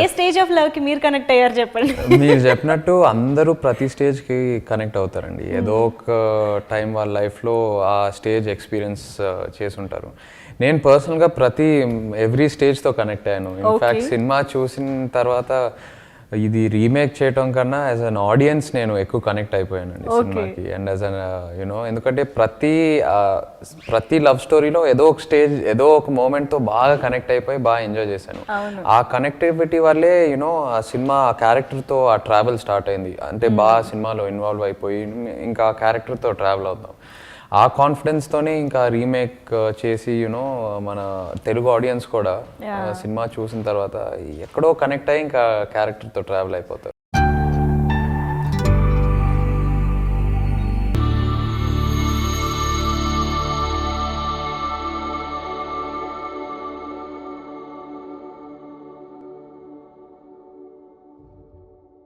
A stage of లవ్కి మీరు connect అయ్యారు చెప్పండి? మీరు చెప్పినట్టు అందరూ ప్రతి స్టేజ్కి కనెక్ట్ అవుతారండి. ఏదో ఒక టైం వాళ్ళ లైఫ్లో ఆ స్టేజ్ ఎక్స్పీరియన్స్ చేసి ఉంటారు నేను పర్సనల్గా ప్రతి ఎవ్రీ స్టేజ్తో కనెక్ట్ అయ్యాను. ఇన్ఫ్యాక్ట్ సినిమా చూసిన తర్వాత ఇది రీమేక్ చేయటం కన్నా యాజ్ అన్ ఆడియన్స్ నేను ఎక్కువ కనెక్ట్ అయిపోయానండి సినిమాకి. అండ్ యాజ్ అన్ యునో ఎందుకంటే ప్రతి ఆ, ప్రతి లవ్ స్టోరీలో ఏదో ఒక స్టేజ్ ఏదో ఒక మూమెంట్తో బాగా కనెక్ట్ అయిపోయి బాగా ఎంజాయ్ చేశాను. ఆ కనెక్టివిటీ వల్లే యునో ఆ సినిమా ఆ క్యారెక్టర్తో ఆ ట్రావెల్ స్టార్ట్ అయింది. అంటే బాగా సినిమాలో ఇన్వాల్వ్ అయిపోయి ఇంకా ఆ క్యారెక్టర్తో ట్రావెల్ అవుతాం. ఆ కాన్ఫిడెన్స్తోనే ఇంకా రీమేక్ చేసి యునో మన తెలుగు ఆడియన్స్ కూడా ఆ సినిమా చూసిన తర్వాత ఎక్కడో కనెక్ట్ అయ్యి ఇంకా క్యారెక్టర్తో ట్రావెల్ అయిపోతారు.